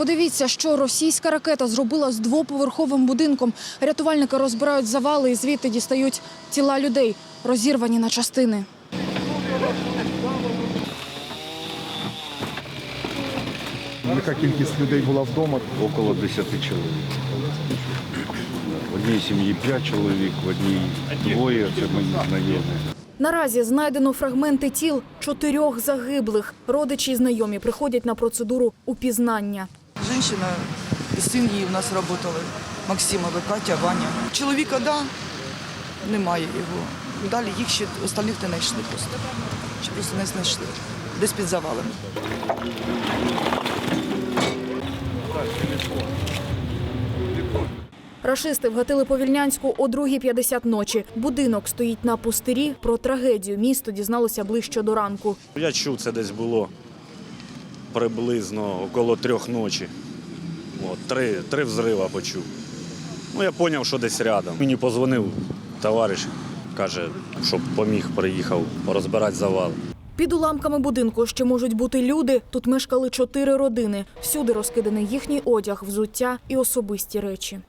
Подивіться, що російська ракета зробила з двоповерховим будинком. Рятувальники розбирають завали і звідти дістають тіла людей, розірвані на частини. Яка кількість людей була вдома? около 10 чоловік. В одній сім'ї 5 чоловік, в одній двоє, це мої знайомі. Наразі знайдено фрагменти тіл чотирьох загиблих. Родичі і знайомі приходять на процедуру упізнання. Женщина і син її в нас працювали. Максимова, Катя, Ваня. Чоловіка, да, немає його. Далі їх ще остальних не знайшли просто. Чи просто не знайшли. Десь під завалами. Рашисти вгатили по Вільнянську о 2.50 ночі. Будинок стоїть на пустирі. Про трагедію місто дізналося ближче до ранку. Я чув, це десь було приблизно около трьох ночі. От, три, три взрива почув. Ну, я зрозумів, що десь рядом. Мені позвонив товариш, каже, щоб поміг, приїхав розбирати завал. Під уламками будинку ще можуть бути люди. Тут мешкали чотири родини. Всюди розкиданий їхній одяг, взуття і особисті речі.